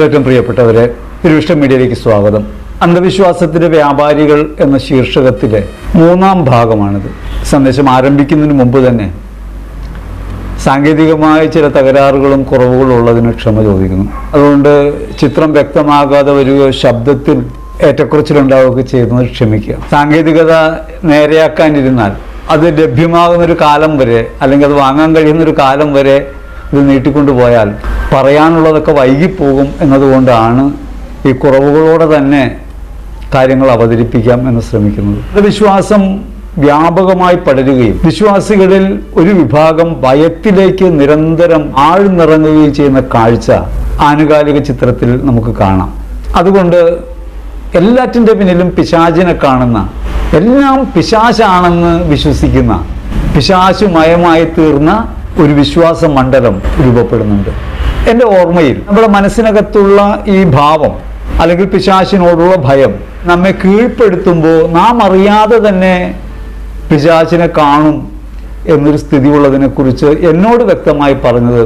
ഏറ്റവും പ്രിയപ്പെട്ടവരെ തിരുവിഷ്ട മീഡിയയിലേക്ക് സ്വാഗതം. അന്ധവിശ്വാസത്തിന്റെ വ്യാപാരികൾ എന്ന ശീർഷകത്തിലെ മൂന്നാം ഭാഗമാണിത്. സന്ദേശം ആരംഭിക്കുന്നതിന് മുമ്പ് തന്നെ സാങ്കേതികമായ ചില തകരാറുകളും കുറവുകളും ഉള്ളതിന് ക്ഷമ ചോദിക്കുന്നു. അതുകൊണ്ട് ചിത്രം വ്യക്തമാകാതെ വരികയോ ശബ്ദത്തിൽ ഏറ്റക്കുറച്ചിലുണ്ടാവുകയൊക്കെ ചെയ്യുന്നത് ക്ഷമിക്കുക. സാങ്കേതികത നേരെയാക്കാനിരുന്നാൽ അത് ലഭ്യമാകുന്ന ഒരു കാലം വരെ അല്ലെങ്കിൽ അത് വാങ്ങാൻ കഴിയുന്ന ഒരു കാലം വരെ ഇത് നീട്ടിക്കൊണ്ടുപോയാൽ പറയാനുള്ളതൊക്കെ വൈകിപ്പോകും എന്നതുകൊണ്ടാണ് ഈ കുറവുകളോടെ തന്നെ കാര്യങ്ങൾ അവതരിപ്പിക്കാം എന്ന് ശ്രമിക്കുന്നത്. വിശ്വാസം വ്യാപകമായി പടരുകയും വിശ്വാസികളിൽ ഒരു വിഭാഗം ഭയത്തിലേക്ക് നിരന്തരം ആഴ്ന്നിറങ്ങുകയും ചെയ്യുന്ന കാഴ്ച ആനുകാലിക ചിത്രത്തിൽ നമുക്ക് കാണാം. അതുകൊണ്ട് എല്ലാറ്റിന്റെ പിന്നിലും പിശാചിനെ കാണുന്ന എല്ലാം പിശാശാണെന്ന് വിശ്വസിക്കുന്ന പിശാശുമയമായി തീർന്ന ഒരു വിശ്വാസ മണ്ഡലം രൂപപ്പെടുന്നുണ്ട്. എന്റെ ഓർമ്മയിൽ നമ്മുടെ മനസ്സിനകത്തുള്ള ഈ ഭാവം അല്ലെങ്കിൽ പിശാചിനോടുള്ള ഭയം നമ്മെ കീഴ്പ്പെടുത്തുമ്പോൾ നാം അറിയാതെ തന്നെ പിശാചിനെ കാണും എന്നൊരു സ്ഥിതി ഉള്ളതിനെക്കുറിച്ച് എന്നോട് വ്യക്തമായി പറഞ്ഞത്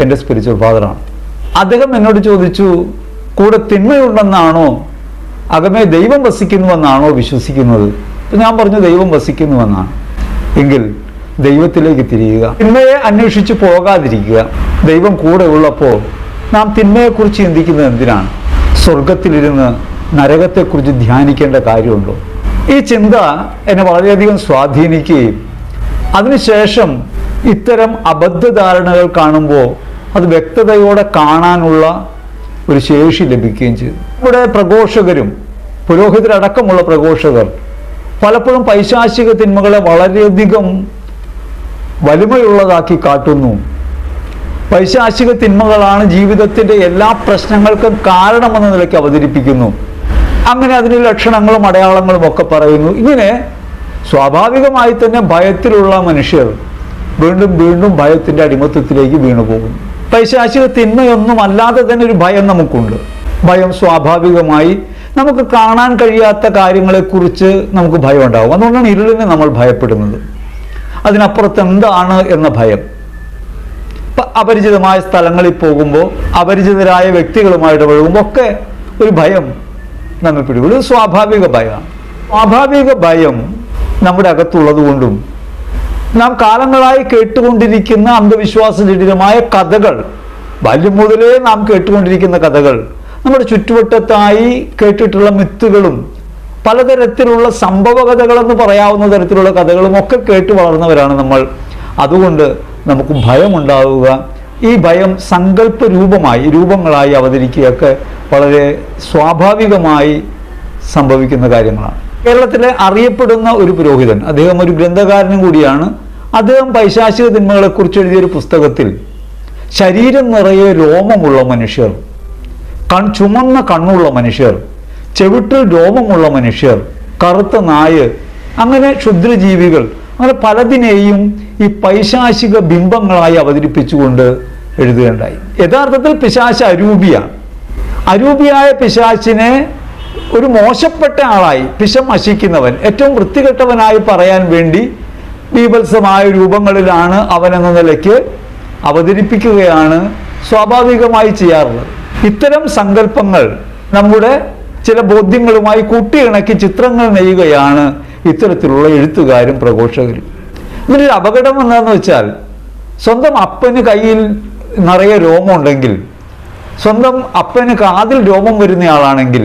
എന്റെ സ്പിരിച്വൽ ഫാദറാണ് അദ്ദേഹം എന്നോട് ചോദിച്ചു കൂടെ തിന്മയുണ്ടെന്നാണോ? അകമേ ദൈവം വസിക്കുന്നുവെന്നാണോ വിശ്വസിക്കുന്നത്? ഞാൻ പറഞ്ഞു ദൈവം വസിക്കുന്നുവെന്നാണ്. എങ്കിൽ ദൈവത്തിലേക്ക് തിരിയുക. തിന്മയെ അന്വേഷിച്ച് പോകാതിരിക്കുക. ദൈവം കൂടെ ഉള്ളപ്പോൾ നാം തിന്മയെക്കുറിച്ച് ചിന്തിക്കുന്നത് എന്തിനാണ്? സ്വർഗത്തിലിരുന്ന് നരകത്തെക്കുറിച്ച് ധ്യാനിക്കേണ്ട കാര്യമുണ്ടോ? ഈ ചിന്ത എന്നെ വളരെയധികം സ്വാധീനിക്കുകയും അതിനുശേഷം ഇത്തരം അബദ്ധധാരണകൾ കാണുമ്പോൾ അത് വ്യക്തതയോടെ കാണാനുള്ള ഒരു ശേഷി ലഭിക്കുകയും ചെയ്തു. ഇവിടെ പ്രഘോഷകരും പുരോഹിതരടക്കമുള്ള പ്രഘോഷകർ പലപ്പോഴും പൈശാചിക തിന്മകളെ വളരെയധികം വലിമയുള്ളതാക്കി കാട്ടുന്നു. പൈശാശിക തിന്മകളാണ് ജീവിതത്തിന്റെ എല്ലാ പ്രശ്നങ്ങൾക്കും കാരണമെന്ന നിലയ്ക്ക് അവതരിപ്പിക്കുന്നു. അങ്ങനെ അതിന് ലക്ഷണങ്ങളും അടയാളങ്ങളും ഒക്കെ പറയുന്നു. ഇങ്ങനെ സ്വാഭാവികമായി തന്നെ ഭയത്തിലുള്ള മനുഷ്യർ വീണ്ടും വീണ്ടും ഭയത്തിന്റെ അടിമത്തത്തിലേക്ക് വീണു പോകുന്നു. പൈശാചിക തിന്മയൊന്നും അല്ലാതെ തന്നെ ഒരു ഭയം നമുക്കുണ്ട്. ഭയം സ്വാഭാവികമായി നമുക്ക് കാണാൻ കഴിയാത്ത കാര്യങ്ങളെക്കുറിച്ച് നമുക്ക് ഭയം ഉണ്ടാകും അതുകൊണ്ടാണ് ഇരുളിനെ നമ്മൾ ഭയപ്പെടുന്നത്. അതിനപ്പുറത്ത് എന്താണ് എന്ന ഭയം. അപരിചിതമായ സ്ഥലങ്ങളിൽ പോകുമ്പോൾ അപരിചിതരായ വ്യക്തികളുമായിട്ട് പോകുമ്പോൾ ഒക്കെ ഒരു ഭയം നമ്മെ പിടികൂടും. സ്വാഭാവിക ഭയമാണ്. സ്വാഭാവിക ഭയം നമ്മുടെ അകത്തുള്ളത് കൊണ്ടും നാം കാലങ്ങളായി കേട്ടുകൊണ്ടിരിക്കുന്ന അന്ധവിശ്വാസജടിതമായ കഥകൾ ബാല്യം മുതലേ നാം കേട്ടുകൊണ്ടിരിക്കുന്ന കഥകൾ നമ്മുടെ ചുറ്റുവട്ടത്തായി കേട്ടിട്ടുള്ള മിത്തുകളും പലതരത്തിലുള്ള സംഭവ കഥകളെന്ന് പറയാവുന്ന തരത്തിലുള്ള കഥകളും ഒക്കെ കേട്ട് വളർന്നവരാണ് നമ്മൾ. അതുകൊണ്ട് നമുക്ക് ഭയമുണ്ടാവുക. ഈ ഭയം സങ്കല്പ രൂപമായി രൂപങ്ങളായി അവതരിക്കുകയൊക്കെ വളരെ സ്വാഭാവികമായി സംഭവിക്കുന്ന കാര്യങ്ങളാണ്. കേരളത്തിലെ അറിയപ്പെടുന്ന ഒരു പുരോഹിതൻ അദ്ദേഹം ഒരു ഗ്രന്ഥകാരനും കൂടിയാണ്. അദ്ദേഹം പൈശാചിക തിന്മകളെക്കുറിച്ച് എഴുതിയൊരു പുസ്തകത്തിൽ ശരീരം നിറയെ രോമമുള്ള മനുഷ്യർ കൺ ചുമന്ന കണ്ണുള്ള മനുഷ്യർ ചെവിട്ടിൽ രോമമുള്ള മനുഷ്യർ കറുത്ത നായ് അങ്ങനെ ക്ഷുദ്രജീവികൾ അങ്ങനെ പലതിനെയും ഈ പൈശാചിക ബിംബങ്ങളായി അവതരിപ്പിച്ചുകൊണ്ട് എഴുതുകയുണ്ടായി. യഥാർത്ഥത്തിൽ പിശാശ അരൂപിയാണ്. അരൂപിയായ പിശാച്ചിനെ ഒരു മോശപ്പെട്ട ആളായി പിശം നശിക്കുന്നവൻ ഏറ്റവും വൃത്തികെട്ടവനായി പറയാൻ വേണ്ടി ബീഭത്സമായ രൂപങ്ങളിലാണ് അവൻ എന്ന നിലയ്ക്ക് അവതരിപ്പിക്കുകയാണ് സ്വാഭാവികമായി ചെയ്യാറുള്ളത്. ഇത്തരം സങ്കല്പങ്ങൾ നമ്മുടെ ചില ബോധ്യങ്ങളുമായി കൂട്ടിയിണക്കി ചിത്രങ്ങൾ നെയ്യുകയാണ് ഇത്തരത്തിലുള്ള എഴുത്തുകാരും പ്രഘോഷകരും. ഇതിനൊരു അപകടം എന്താണെന്ന് വെച്ചാൽ സ്വന്തം അപ്പന് കയ്യിൽ നിറയെ രോമമുണ്ടെങ്കിൽ സ്വന്തം അപ്പന് കാതിൽ രോമം വരുന്നയാളാണെങ്കിൽ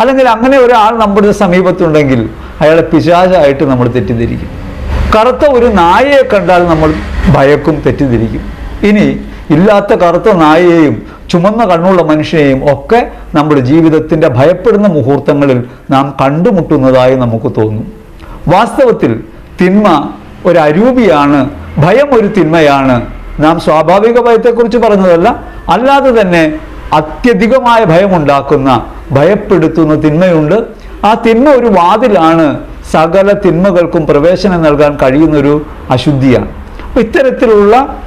അല്ലെങ്കിൽ അങ്ങനെ ഒരാൾ നമ്മുടെ സമീപത്തുണ്ടെങ്കിൽ അയാളെ പിശാചായിട്ട് നമ്മൾ തെറ്റിദ്ധരിക്കും. കറുത്ത ഒരു നായയെ കണ്ടാൽ നമ്മൾ ഭയക്കും തെറ്റിദ്ധരിക്കും. ഇനി ഇല്ലാത്ത കറുത്ത നായയെയും ചുമന്ന കണ്ണുള്ള മനുഷ്യനെയും ഒക്കെ നമ്മുടെ ജീവിതത്തിന്റെ ഭയപ്പെടുന്ന മുഹൂർത്തങ്ങളിൽ നാം കണ്ടുമുട്ടുന്നതായി നമുക്ക് തോന്നും. വാസ്തവത്തിൽ തിന്മ ഒരു അരൂപിയാണ് ഭയം ഒരു തിന്മയാണ്. നാം സ്വാഭാവിക ഭയത്തെക്കുറിച്ച് പറഞ്ഞതല്ല അല്ലാതെ തന്നെ അത്യധികമായ ഭയമുണ്ടാക്കുന്ന ഭയപ്പെടുത്തുന്ന തിന്മയുണ്ട്. ആ തിന്മ ഒരു വാതിലാണ് സകല തിന്മകൾക്കും പ്രവേശനം നൽകാൻ കഴിയുന്നൊരു അശുദ്ധിയാണ്. അപ്പം ഇത്തരത്തിലുള്ള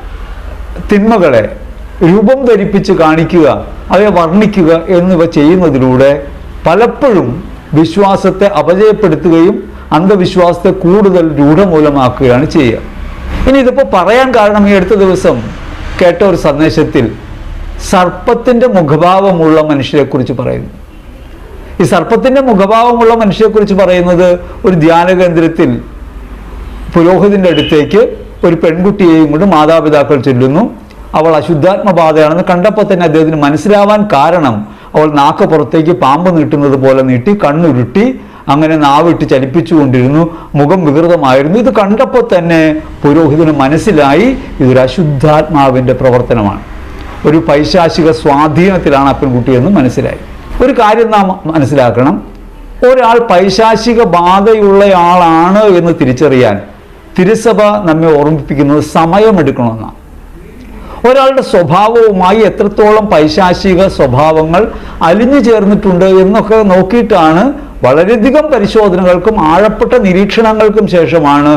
തിന്മകളെ രൂപം ധരിപ്പിച്ച് കാണിക്കുക അവയെ വർണിക്കുക എന്നിവ ചെയ്യുന്നതിലൂടെ പലപ്പോഴും വിശ്വാസത്തെ അപജയപ്പെടുത്തുകയും അന്ധവിശ്വാസത്തെ കൂടുതൽ രൂഢമൂലമാക്കുകയാണ് ചെയ്യുക. ഇനി ഇതിപ്പോൾ പറയാൻ കാരണം ഈ അടുത്ത ദിവസം കേട്ട ഒരു സന്ദേശത്തിൽ സർപ്പത്തിന്റെ മുഖഭാവമുള്ള മനുഷ്യരെക്കുറിച്ച് പറയുന്നു. ഈ സർപ്പത്തിന്റെ മുഖഭാവമുള്ള മനുഷ്യരെക്കുറിച്ച് പറയുന്നത് ഒരു ധ്യാന കേന്ദ്രത്തിൽ പുരോഹിതന്റെ അടുത്തേക്ക് ഒരു പെൺകുട്ടിയെയും കൊണ്ട് മാതാപിതാക്കൾ ചെല്ലുന്നു. അവൾ അശുദ്ധാത്മബാധയാണെന്ന് കണ്ടപ്പോൾ തന്നെ അദ്ദേഹത്തിന് മനസ്സിലാവാൻ കാരണം അവൾ നാക്ക് പുറത്തേക്ക് പാമ്പ് നീട്ടുന്നത് പോലെ നീട്ടി കണ്ണുരുട്ടി അങ്ങനെ നാവിട്ട് ചലിപ്പിച്ചുകൊണ്ടിരുന്നു. മുഖം വികൃതമായിരുന്നു. ഇത് കണ്ടപ്പോൾ തന്നെ പുരോഹിതന് മനസ്സിലായി ഇതൊരു അശുദ്ധാത്മാവിന്റെ പ്രവർത്തനമാണ്. ഒരു പൈശാചിക സ്വാധീനത്തിലാണ് ആ പെൺകുട്ടിയെന്ന് മനസ്സിലായി. ഒരു കാര്യം നാം മനസ്സിലാക്കണം. ഒരാൾ പൈശാചിക ബാധയുള്ളയാളാണ് എന്ന് തിരിച്ചറിയാൻ തിരുസഭ നമ്മെ ഓർമ്മിപ്പിക്കുന്നത് സമയമെടുക്കണമെന്നാണ്. ഒരാളുടെ സ്വഭാവവുമായി എത്രത്തോളം പൈശാചിക സ്വഭാവങ്ങൾ അലിഞ്ഞു ചേർന്നിട്ടുണ്ട് എന്നൊക്കെ നോക്കിയിട്ടാണ് വളരെയധികം പരിശോധനകൾക്കും ആഴപ്പെട്ട നിരീക്ഷണങ്ങൾക്കും ശേഷമാണ്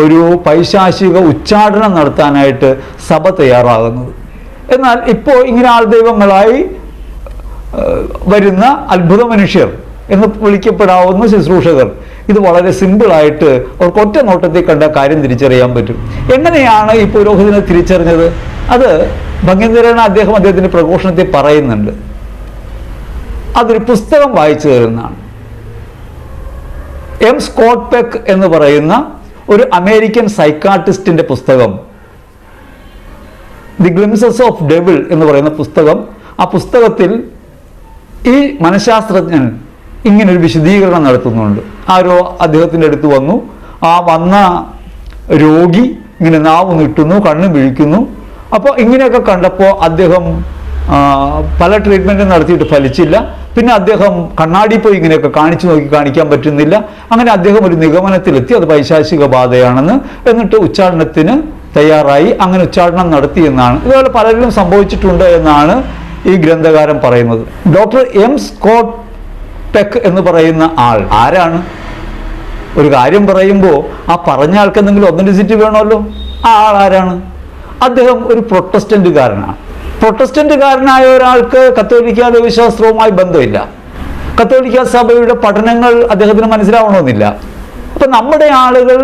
ഒരു പൈശാചിക ഉച്ചാടനം നടത്താനായിട്ട് സഭ തയ്യാറാകുന്നത്. എന്നാൽ ഇപ്പോൾ ഇങ്ങനെ ആൾദൈവങ്ങളായി വരുന്ന അത്ഭുത മനുഷ്യർ എന്ന് വിളിക്കപ്പെടാവുന്ന ശുശ്രൂഷകർ ഇത് വളരെ സിമ്പിളായിട്ട് അവർക്ക് ഒറ്റ നോട്ടത്തിൽ കണ്ട കാര്യം തിരിച്ചറിയാൻ പറ്റും. എങ്ങനെയാണ് ഈ പുരോഹിതനെ തിരിച്ചറിഞ്ഞത്? അത് ഭംഗീന്ദ്രൻ അദ്ദേഹം അദ്ദേഹത്തിന്റെ പ്രഘോഷണത്തിൽ പറയുന്നുണ്ട്. അതൊരു പുസ്തകം വായിച്ചു തരുന്നതാണ്. എം സ്കോട്ട് പെക്ക് എന്ന് പറയുന്ന ഒരു അമേരിക്കൻ സൈക്കാട്രിസ്റ്റിന്റെ പുസ്തകം ദി ഗ്ലിംസസ് ഓഫ് ഡെവിൾ എന്ന് പറയുന്ന പുസ്തകം ആ പുസ്തകത്തിൽ ഈ മനഃശാസ്ത്രജ്ഞൻ ഇങ്ങനെ ഒരു വിശദീകരണം നടത്തുന്നുണ്ട്. ആരോ അദ്ദേഹത്തിന്റെ അടുത്ത് വന്നു. ആ വന്ന രോഗി ഇങ്ങനെ നാവ് നീട്ടുന്നു കണ്ണ് വിഴിക്കുന്നു. അപ്പോൾ ഇങ്ങനെയൊക്കെ കണ്ടപ്പോൾ അദ്ദേഹം പല ട്രീറ്റ്മെന്റും നടത്തിയിട്ട് ഫലിച്ചില്ല. പിന്നെ അദ്ദേഹം കണ്ണാടി പോയി ഇങ്ങനെയൊക്കെ കാണിച്ചു നോക്കി കാണിക്കാൻ പറ്റുന്നില്ല. അങ്ങനെ അദ്ദേഹം ഒരു നിഗമനത്തിലെത്തി അത് പൈശാചിക ബാധയാണെന്ന് എന്നിട്ട് ഉച്ചാടനത്തിന് തയ്യാറായി. അങ്ങനെ ഉച്ചാടനം നടത്തി എന്നാണ്. ഇതുപോലെ പലരിലും സംഭവിച്ചിട്ടുണ്ട് എന്നാണ് ഈ ഗ്രന്ഥകാരൻ പറയുന്നത്. ഡോക്ടർ എം സ്കോട്ട് ടെക് എന്ന് പറയുന്ന ആൾ ആരാണ്? ഒരു കാര്യം പറയുമ്പോൾ ആ പറഞ്ഞ ആൾക്ക് എന്തെങ്കിലും ഒതന്റിസിറ്റി വേണമല്ലോ. ആ ആൾ ആരാണ്? അദ്ദേഹം ഒരു പ്രൊട്ടസ്റ്റന്റുകാരനാണ്. പ്രൊട്ടസ്റ്റന്റുകാരനായ ഒരാൾക്ക് കത്തോലിക്ക ദൈവശാസ്ത്രവുമായി ബന്ധമില്ല. കത്തോലിക്ക സഭയുടെ പഠനങ്ങൾ അദ്ദേഹത്തിന് മനസ്സിലാവണമെന്നില്ല. അപ്പം നമ്മുടെ ആളുകൾ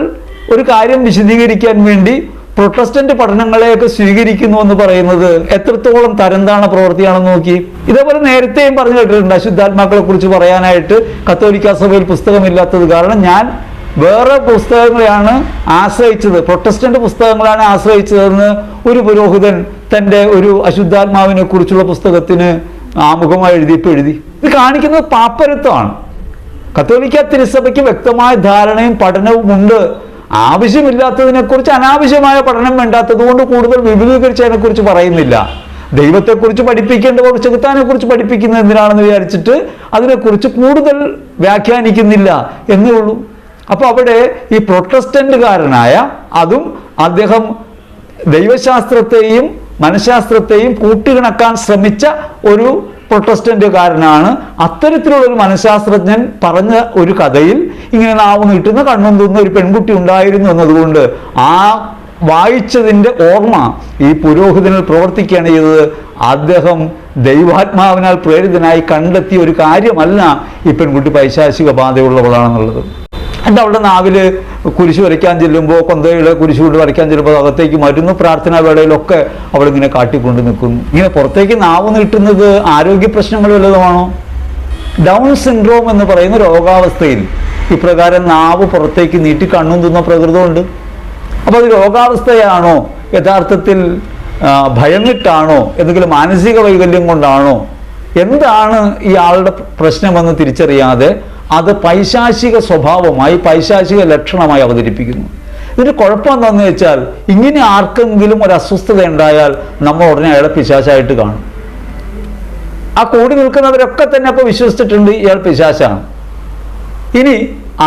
ഒരു കാര്യം വിശദീകരിക്കാൻ വേണ്ടി പ്രൊട്ടസ്റ്റന്റ് പഠനങ്ങളെയൊക്കെ സ്വീകരിക്കുന്നു എന്ന് പറയുന്നത് എത്രത്തോളം തരംതാണ പ്രവൃത്തിയാണെന്ന് നോക്കി. ഇതേപോലെ നേരത്തെയും പറഞ്ഞു കേട്ടിട്ടുണ്ട് അശുദ്ധാത്മാക്കളെ കുറിച്ച് പറയാനായിട്ട് കത്തോലിക്ക സഭയിൽ പുസ്തകമില്ലാത്തത് കാരണം ഞാൻ വേറെ പുസ്തകങ്ങളെയാണ് ആശ്രയിച്ചത്. പ്രൊട്ടസ്റ്റന്റ് പുസ്തകങ്ങളാണ് ആശ്രയിച്ചതെന്ന് ഒരു പുരോഹിതൻ തന്റെ ഒരു അശുദ്ധാത്മാവിനെ കുറിച്ചുള്ള പുസ്തകത്തിന് ആമുഖമായി എഴുതിയപ്പോൾ എഴുതി. ഇത് കാണിക്കുന്നത് പാപ്പരത്വമാണ്. കത്തോലിക്ക തിരുസഭയ്ക്ക് വ്യക്തമായ ധാരണയും പഠനവും ഉണ്ട്. ആവശ്യമില്ലാത്തതിനെക്കുറിച്ച് അനാവശ്യമായ പഠനം വേണ്ടാത്തത് കൊണ്ട് കൂടുതൽ വിപുലീകരിച്ച് അതിനെക്കുറിച്ച് പറയുന്നില്ല. ദൈവത്തെക്കുറിച്ച് പഠിപ്പിക്കേണ്ടവർ ചെകുത്താനെ കുറിച്ച് പഠിപ്പിക്കുന്നത് എന്തിനാണെന്ന് വിചാരിച്ചിട്ട് അതിനെക്കുറിച്ച് കൂടുതൽ വ്യാഖ്യാനിക്കുന്നില്ല എന്നേ ഉള്ളൂ. അപ്പോൾ അവിടെ ഈ പ്രൊട്ടസ്റ്റന്റുകാരനായ അതും അദ്ദേഹം ദൈവശാസ്ത്രത്തെയും മനഃശാസ്ത്രത്തെയും കൂട്ടിയിണക്കാൻ ശ്രമിച്ച ഒരു പ്രൊട്ടസ്റ്റന്റുകാരനാണ്. അത്തരത്തിലുള്ള ഒരു മനഃശാസ്ത്രജ്ഞൻ പറഞ്ഞ ഒരു കഥയിൽ ഇങ്ങനെ നാവ് നീട്ടുന്ന കണ്ണും തിന്ന ഒരു പെൺകുട്ടി ഉണ്ടായിരുന്നു എന്നതുകൊണ്ട് ആ വായിച്ചതിന്റെ ഓർമ്മ ഈ പുരോഹിതനിൽ പ്രവർത്തിക്കുകയാണ് ചെയ്തത്. അദ്ദേഹം ദൈവാത്മാവിനാൽ പ്രേരിതനായി കണ്ടെത്തിയ ഒരു കാര്യമല്ല ഈ പെൺകുട്ടി പൈശാചിക ബാധയുള്ളവളാണെന്നുള്ളത്. എന്റെ അവളുടെ നാവിൽ കുരിശ് വരയ്ക്കാൻ ചെല്ലുമ്പോൾ കൊന്തയുടെ കുരിശ് കൊണ്ട് വരയ്ക്കാൻ ചെല്ലുമ്പോൾ അകത്തേക്ക് മരുന്ന് പ്രാർത്ഥനാ വേളയിലൊക്കെ അവളിങ്ങനെ കാട്ടിക്കൊണ്ട് നിൽക്കുന്നു. ഇങ്ങനെ പുറത്തേക്ക് നാവ് നീട്ടുന്നത് ആരോഗ്യ പ്രശ്നങ്ങൾ വല്ലതുമാണോ? ഡൗൺ സിൻഡ്രോം എന്ന് പറയുന്ന രോഗാവസ്ഥയിൽ ഇപ്രകാരം നാവ് പുറത്തേക്ക് നീട്ടി കണ്ണും തിന്ന പ്രകൃതമുണ്ട്. അപ്പോൾ അത് രോഗാവസ്ഥയാണോ? യഥാർത്ഥത്തിൽ ഭയന്നിട്ടാണോ? എന്തെങ്കിലും മാനസിക വൈകല്യം കൊണ്ടാണോ? എന്താണ് ഈ ആളുടെ പ്രശ്നമെന്ന് തിരിച്ചറിയാതെ അത് പൈശാചിക സ്വഭാവമായി പൈശാചിക ലക്ഷണമായി അവതരിപ്പിക്കുന്നു. ഇതിന് കുഴപ്പം എന്താണെന്ന് വെച്ചാൽ ഇങ്ങനെ ആർക്കെങ്കിലും ഒരു അസ്വസ്ഥത ഉണ്ടായാൽ നമ്മൾ ഉടനെ അയാളെ പിശാശായിട്ട് കാണും. ആ കൂടി നിൽക്കുന്നവരൊക്കെ തന്നെ അപ്പോൾ വിശ്വസിച്ചിട്ടുണ്ട് ഇയാൾ പിശാശാണ് ഇനി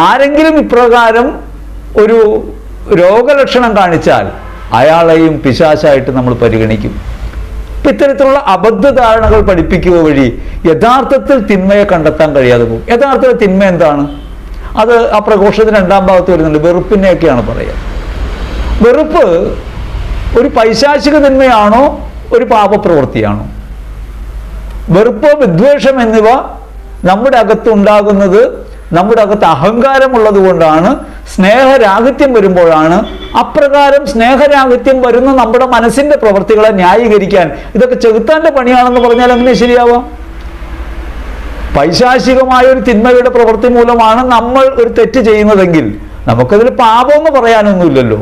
ആരെങ്കിലും ഇപ്രകാരം ഒരു രോഗലക്ഷണം കാണിച്ചാൽ അയാളെയും പിശാശായിട്ട് നമ്മൾ പരിഗണിക്കും. ഇത്തരത്തിലുള്ള അബദ്ധധാരണകൾ പഠിപ്പിക്കുക വഴി യഥാർത്ഥത്തിൽ തിന്മയെ കണ്ടെത്താൻ കഴിയാതെ പോകും. യഥാർത്ഥത്തിൽ തിന്മ എന്താണ്? അത് ആ പ്രഘോഷത്തിന് രണ്ടാം ഭാഗത്ത് വരുന്നുണ്ട്. വെറുപ്പിനെയൊക്കെയാണ് പറയുക. വെറുപ്പ് ഒരു പൈശാചിക തിന്മയാണോ ഒരു പാപപ്രവൃത്തിയാണോ? വെറുപ്പ് വിദ്വേഷം എന്നിവ നമ്മുടെ അകത്തുണ്ടാകുന്നത് നമ്മുടെ അകത്ത് അഹങ്കാരമുള്ളത് കൊണ്ടാണ് സ്നേഹരാഹിത്യം വരുമ്പോഴാണ് അപ്രകാരം സ്നേഹരാഹിത്യം വരുന്ന നമ്മുടെ മനസ്സിന്റെ പ്രവൃത്തികളെ ന്യായീകരിക്കാൻ. ഇതൊക്കെ ചെകുത്താന്റെ പണിയാണെന്ന് പറഞ്ഞാൽ എങ്ങനെ ശരിയാവാം? പൈശാചികമായ ഒരു തിന്മയുടെ പ്രവൃത്തി മൂലമാണ് നമ്മൾ ഒരു തെറ്റ് ചെയ്യുന്നതെങ്കിൽ നമുക്കതിൽ പാപമെന്ന് പറയാനൊന്നുമില്ലല്ലോ.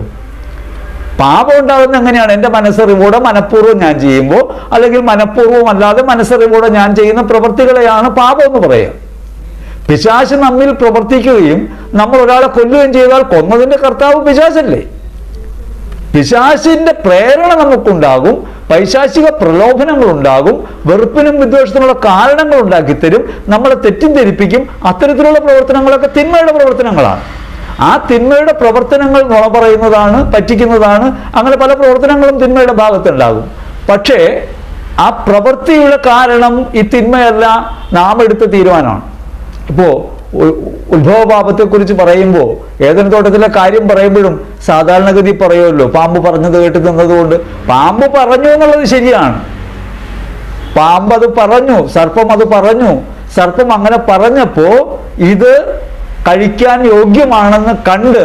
പാപം ഉണ്ടാകുന്ന എങ്ങനെയാണ്? എന്റെ മനസ്സറിവോടെ മനഃപൂർവം ഞാൻ ചെയ്യുമ്പോൾ അല്ലെങ്കിൽ മനഃപൂർവം അല്ലാതെ മനസ്സറിവോടെ ഞാൻ ചെയ്യുന്ന പ്രവൃത്തികളെയാണ് പാപം എന്ന് പറയുക പിശാച് നമ്മിൽ പ്രവർത്തിക്കുകയും നമ്മൾ ഒരാളെ കൊല്ലുകയും ചെയ്താൽ കൊന്നതിന്റെ കർത്താവ് പിശാശല്ലേ? പിശാചിന്റെ പ്രേരണ നമുക്കുണ്ടാകും പൈശാചിക പ്രലോഭനങ്ങൾ ഉണ്ടാകും വെറുപ്പിനും വിദ്വേഷത്തിനുള്ള കാരണങ്ങൾ ഉണ്ടാക്കിത്തരും നമ്മളെ തെറ്റിദ്ധരിപ്പിക്കും അത്തരത്തിലുള്ള പ്രവർത്തനങ്ങളൊക്കെ തിന്മയുടെ പ്രവർത്തനങ്ങളാണ്. ആ തിന്മയുടെ പ്രവർത്തനങ്ങൾ നുണ പറയുന്നതാണ് പറ്റിക്കുന്നതാണ് അങ്ങനെ പല പ്രവർത്തനങ്ങളും തിന്മയുടെ ഭാഗത്തുണ്ടാകും. പക്ഷേ ആ പ്രവൃത്തിയുടെ കാരണം ഈ തിന്മയല്ല നാം എടുത്ത തീരുമാനമാണ്. ഇപ്പോൾ ഉത്ഭവപാപത്തെക്കുറിച്ച് പറയുമ്പോൾ ഏതൊരു തോട്ടത്തിലെ കാര്യം പറയുമ്പോഴും സാധാരണഗതി പറയുമല്ലോ. പാമ്പ് പറഞ്ഞത് കേട്ട് നിന്നതുകൊണ്ട്. പാമ്പ് പറഞ്ഞു എന്നുള്ളത് ശരിയാണ്. പാമ്പ് അത് പറഞ്ഞു സർപ്പം അത് പറഞ്ഞു. സർപ്പം അങ്ങനെ പറഞ്ഞപ്പോ ഇത് കഴിക്കാൻ യോഗ്യമാണെന്ന് കണ്ട്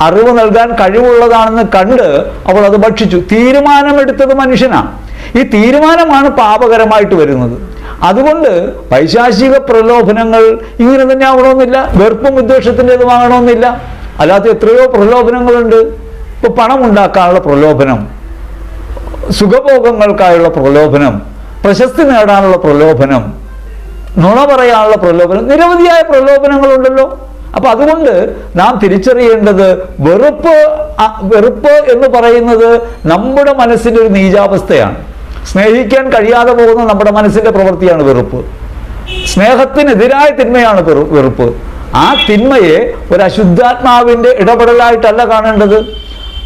അറിവ് നൽകാൻ കഴിവുള്ളതാണെന്ന് കണ്ട് അവൾ അത് ഭക്ഷിച്ചു. തീരുമാനമെടുത്തത് മനുഷ്യനാണ് ഈ തീരുമാനമാണ് പാപകരമായിട്ട് വരുന്നത്. അതുകൊണ്ട് പൈശാചിക പ്രലോഭനങ്ങൾ ഇങ്ങനെ തന്നെ ആവണമെന്നില്ല വെറുപ്പും വിദ്വേഷത്തിന്റെതുമാകണമെന്നില്ല അല്ലാത്ത എത്രയോ പ്രലോഭനങ്ങളുണ്ട്. ഇപ്പൊ പണം ഉണ്ടാക്കാനുള്ള പ്രലോഭനം സുഖഭോഗങ്ങൾക്കായുള്ള പ്രലോഭനം പ്രശസ്തി നേടാനുള്ള പ്രലോഭനം നുണ പറയാനുള്ള പ്രലോഭനം നിരവധിയായ പ്രലോഭനങ്ങളുണ്ടല്ലോ. അപ്പൊ അതുകൊണ്ട് നാം തിരിച്ചറിയേണ്ടത് വെറുപ്പ് വെറുപ്പ് എന്ന് പറയുന്നത് നമ്മുടെ മനസ്സിന്റെ ഒരു നീചാവസ്ഥയാണ്. സ്നേഹിക്കാൻ കഴിയാതെ പോകുന്ന നമ്മുടെ മനസ്സിന്റെ പ്രവൃത്തിയാണ് വെറുപ്പ്. സ്നേഹത്തിനെതിരായ തിന്മയാണ് വെറു- വെറുപ്പ്. ആ തിന്മയെ ഒരു അശുദ്ധാത്മാവിന്റെ ഇടപെടലായിട്ടല്ല കാണേണ്ടത്.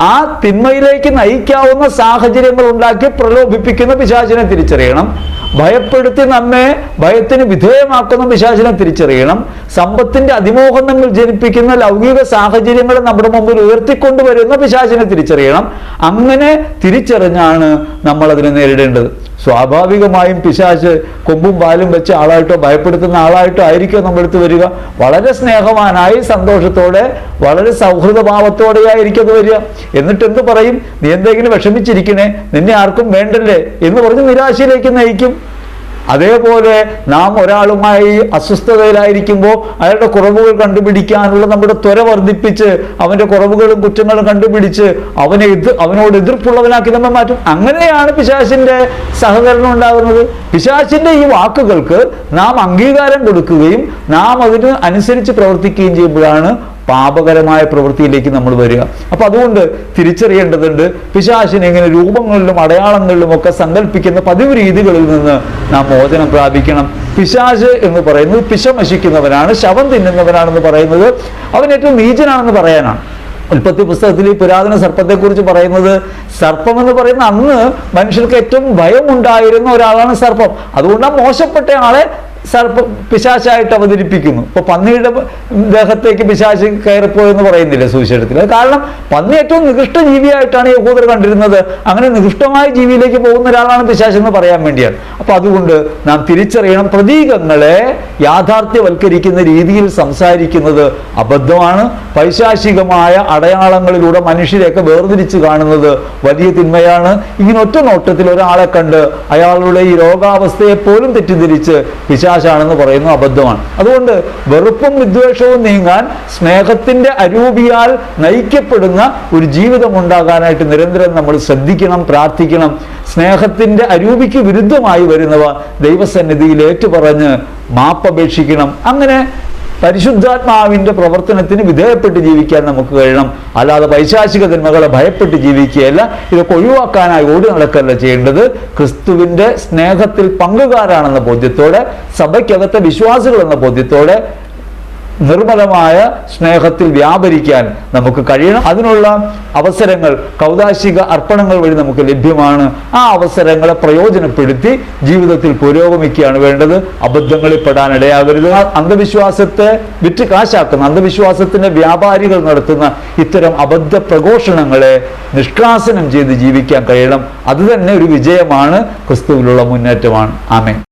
ആ തിന്മയിലേക്ക് നയിക്കാവുന്ന സാഹചര്യങ്ങൾ ഉണ്ടാക്കി പ്രലോഭിപ്പിക്കുന്ന പിശാചിനെ തിരിച്ചറിയണം. ഭയപ്പെടുത്തി നമ്മെ ഭയത്തിന് വിധേയമാക്കുന്ന പിശാചിനെ തിരിച്ചറിയണം. സമ്പത്തിന്റെ അതിമോഹങ്ങൾ ജനിപ്പിക്കുന്ന ലൗകിക സാഹചര്യങ്ങളെ നമ്മുടെ മുമ്പിൽ ഉയർത്തിക്കൊണ്ടുവരുന്ന പിശാചിനെ തിരിച്ചറിയണം. അങ്ങനെ തിരിച്ചറിഞ്ഞാണ് നമ്മൾ അതിനെ നേരിടേണ്ടത്. സ്വാഭാവികമായും പിശാച് കൊമ്പും പാലും വെച്ച് ആളായിട്ടോ ഭയപ്പെടുത്തുന്ന ആളായിട്ടോ ആയിരിക്കും നമ്മളെടുത്ത് വരിക. വളരെ സ്നേഹവാനായി സന്തോഷത്തോടെ വളരെ സൗഹൃദഭാവത്തോടെയായിരിക്കും വരിക. എന്നിട്ട് എന്ത് പറയും? നീ എന്തെങ്കിലും വിഷമിച്ചിരിക്കണേ നിന്നെ ആർക്കും വേണ്ടല്ലേ? എന്ന് പറഞ്ഞ് നിരാശയിലേക്ക് നയിക്കും. അതേപോലെ നാം ഒരാളുമായി അസ്വസ്ഥതയിലായിരിക്കുമ്പോൾ അയാളുടെ കുറവുകൾ കണ്ടുപിടിക്കാനുള്ള നമ്മുടെ ത്വര വർദ്ധിപ്പിച്ച് അവന്റെ കുറവുകളും കുറ്റങ്ങളും കണ്ടുപിടിച്ച് അവനെ എതിർ അവനോട് എതിർപ്പുള്ളവനാക്കി നമ്മൾ മാറ്റും. അങ്ങനെയാണ് പിശാചിന്റെ സഹകരണം ഉണ്ടാകുന്നത്. പിശാചിന്റെ ഈ വാക്കുകൾക്ക് നാം അംഗീകാരം കൊടുക്കുകയും നാം അതിന് അനുസരിച്ച് പ്രവർത്തിക്കുകയും ചെയ്യുമ്പോഴാണ് പാപകരമായ പ്രവൃത്തിയിലേക്ക് നമ്മൾ വരിക. അപ്പൊ അതുകൊണ്ട് തിരിച്ചറിയേണ്ടതുണ്ട്. പിശാശിനെ ഇങ്ങനെ രൂപങ്ങളിലും അടയാളങ്ങളിലും ഒക്കെ സങ്കല്പിക്കുന്ന പതിവ് രീതികളിൽ നിന്ന് നാം മോചനം പ്രാപിക്കണം. പിശാജ് എന്ന് പറയുന്നത് പിശമശിക്കുന്നവനാണ് ശവം തിന്നുന്നവനാണെന്ന് പറയുന്നത് അവൻ ഏറ്റവും നീചനാണെന്ന് പറയാനാണ്. ഉൽപ്പത്തി പുസ്തകത്തിൽ ഈ പുരാതന സർപ്പത്തെക്കുറിച്ച് പറയുന്നത് സർപ്പം എന്ന് പറയുന്ന അന്ന് മനുഷ്യർക്ക് ഏറ്റവും ഭയം ഉണ്ടായിരുന്ന ഒരാളാണ് സർപ്പം. അതുകൊണ്ടാണ് മോശപ്പെട്ട ആളെ സർപ്പ പിശാശായിട്ട് അവതരിപ്പിക്കുന്നു. അപ്പൊ പന്നിയുടെ ദേഹത്തേക്ക് പിശാശ് കയറിപ്പോയെന്ന് പറയുന്നില്ല സുവിശേഷത്തിൽ? കാരണം പന്നി ഏറ്റവും നികൃഷ്ട ജീവിയായിട്ടാണ് യഹൂദർ കണ്ടിരുന്നത്. അങ്ങനെ നികൃഷ്ടമായ ജീവിയിലേക്ക് പോകുന്ന ഒരാളാണ് പിശാശ് എന്ന് പറയാൻ വേണ്ടിയാണ്. അപ്പൊ അതുകൊണ്ട് നാം തിരിച്ചറിയണം. പ്രതീകങ്ങളെ യാഥാർത്ഥ്യവൽക്കരിക്കുന്ന രീതിയിൽ സംസാരിക്കുന്നത് അബദ്ധമാണ്. പൈശാചികമായ അടയാളങ്ങളിലൂടെ മനുഷ്യരെയൊക്കെ വേർതിരിച്ച് കാണുന്നത് വലിയ തിന്മയാണ്. ഇങ്ങനെ ഒറ്റ നോട്ടത്തിൽ ഒരാളെ കണ്ട് അയാളുടെ ഈ രോഗാവസ്ഥയെ പോലും തെറ്റിദ്ധരിച്ച് പിശാചാണെന്ന് പറയുന്നു അബദ്ധമാണ്. അതുകൊണ്ട് വെറുപ്പും വിദ്വേഷവും നീങ്ങാൻ സ്നേഹത്തിന്റെ അരൂപിയാൽ നയിക്കപ്പെടുന്ന ഒരു ജീവിതം ഉണ്ടാകാനായിട്ട് നിരന്തരം നമ്മൾ ശ്രദ്ധിക്കണം പ്രാർത്ഥിക്കണം. സ്നേഹത്തിന്റെ അരൂപിക്ക് വിരുദ്ധമായി വരുന്നവ ദൈവസന്നിധിയിൽ ഏറ്റുപറഞ്ഞ് മാപ്പപേക്ഷിക്കണം. അങ്ങനെ പരിശുദ്ധാത്മാവിന്റെ പ്രവർത്തനത്തിന് വിധേയപ്പെട്ട് ജീവിക്കാൻ നമുക്ക് കഴിയണം. അല്ലാതെ പൈശാചിക തിന്മകളെ ഭയപ്പെട്ട് ജീവിക്കുകയല്ല. ഇതൊക്കെ ഒഴിവാക്കാനായി ഓടി നടക്കല്ല ചെയ്യേണ്ടത്. ക്രിസ്തുവിന്റെ സ്നേഹത്തിൽ പങ്കുകാരാണെന്ന ബോധ്യത്തോടെ സഭയ്ക്കകത്തെ വിശ്വാസികൾ എന്ന ബോധ്യത്തോടെ നിർമ്മലമായ സ്നേഹത്തിൽ വ്യാപരിക്കാൻ നമുക്ക് കഴിയണം. അതിനുള്ള അവസരങ്ങൾ കൗതാശിക അർപ്പണങ്ങൾ വഴി നമുക്ക് ലഭ്യമാണ്. ആ അവസരങ്ങളെ പ്രയോജനപ്പെടുത്തി ജീവിതത്തിൽ പുരോഗമിക്കുകയാണ് വേണ്ടത്. അബദ്ധങ്ങളിൽ പെടാൻ ഇടയാകരുത് അന്ധവിശ്വാസത്തെ വിറ്റ് കാശാക്കുന്ന അന്ധവിശ്വാസത്തിന്റെ വ്യാപാരികൾ നടത്തുന്ന ഇത്തരം അബദ്ധ പ്രഘോഷണങ്ങളെ നിഷ്കാസനം ചെയ്ത് ജീവിക്കാൻ കഴിയണം. അത് തന്നെ ഒരു വിജയമാണ്. ക്രിസ്തുവിലുള്ള മുന്നേറ്റമാണ്. ആമേ